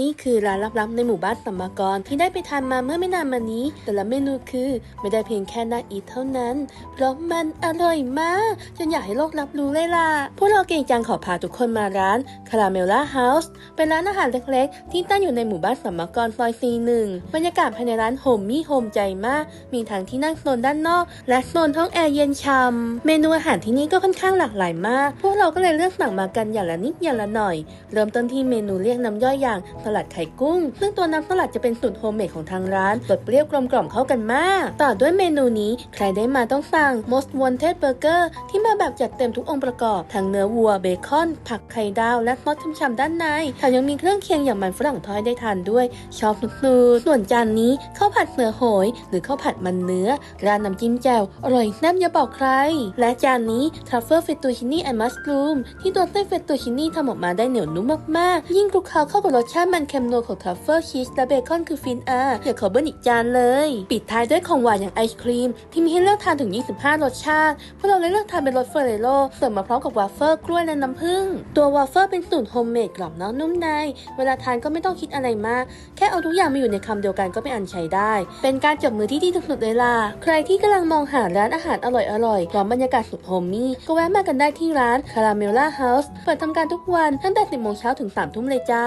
นี่คือร้านลับๆในหมู่บ้านสัมมากรที่ได้ไปทานมาเมื่อไม่นานมานี้ แต่ละเมนูคือไม่ได้เพียงแค่น่าอีทเท่านั้น เพราะมันอร่อยมากจนอยากให้โลกรับรู้เลยล่ะ พวกเราเก่งจังขอพาทุกคนมาร้านคาราเมล่าเฮาส์เป็นร้านอาหารเล็กๆ ที่ตั้งอยู่ในหมู่บ้านสัมมากรซอยซีหนึ่งบรรยากาศภายในร้านโฮมมี่โฮมใจมาก มีทั้งที่นั่งโซนด้านนอก และโซนห้องแอร์เย็นช่ำเมนูอาหารที่นี่ก็ค่อนข้างหลากหลายมาก พวกเราก็เลยเลือกสั่งมากันอย่างละนิดอย่างละหน่อย เริ่มต้นที่เมนูเรียกน้ำย่อยอย่างสลัดไข่กุ้ง ซึ่งตัวน้ำสลัดจะเป็นสูตรโฮมเมดของทางร้านรสเปรี้ยวกลมกล่อมเข้ากันมาก ต่อด้วยเมนูนี้ใครได้มาต้องสั่ง most wanted burger ที่มาแบบจัดเต็มทุกองค์ประกอบ ทั้งเนื้อวัวเบคอน ผักไข่ดาว และซอสช่ำๆด้านในแถมยังมีเครื่องเคียงอย่างมันฝรั่งทอดได้ทานด้วย ชอบนุดๆส่วนจานนี้ข้าวผัดเนื้อโหย หรือข้าวผัดมันเนื้อราดน้ำจิ้มแจ่วอร่อยแน่บอย่าบอกใคร และจานนี้ทรัฟเฟิลเฟตตูชินี่แอนด์มัสลูมที่ตัวเส้นเฟตตูชินี่ทำออกมาได้เหนียวนุ่มมากๆ ยิ่งคลุกเคล้าเข้ากับรสชาติมันเค็มนัวของทัฟเฟิลชีสและเบคอนคือฟินอาอยาขอเบิ้ลอีกจานเลย ปิดท้ายด้วยของหวานอย่างไอศครีม ที่มีให้เลือกทานถึง 25 รสชาติพวกเราเลยเลือกทานเป็นรสเฟรเรโลเสิร์ฟมาพร้อมกับวาฟเฟิลกล้วยและน้ำผึ้งตัววาฟเฟิลเป็นสูตรโฮมเมดกรอบนอกนุ่มใน เวลาทานก็ไม่ต้องคิดอะไรมาก แค่เอาทุกอย่างมาอยู่ในคำเดียวกันก็เป็นอันใช้ได้ เป็นการจับมือที่ดีสุดเลยล่ะใครที่กำลังมองหาร้านอาหารอร่อยๆพร้อมบรรยากาศสุดโฮมมี่ก็แวะมากันได้ที่ร้านคาราเมล่าเฮาส์เปิดทำการทุกวันตั้งแต่ 10โมงเช้าถึง 3 ทุ่มเลยจ้า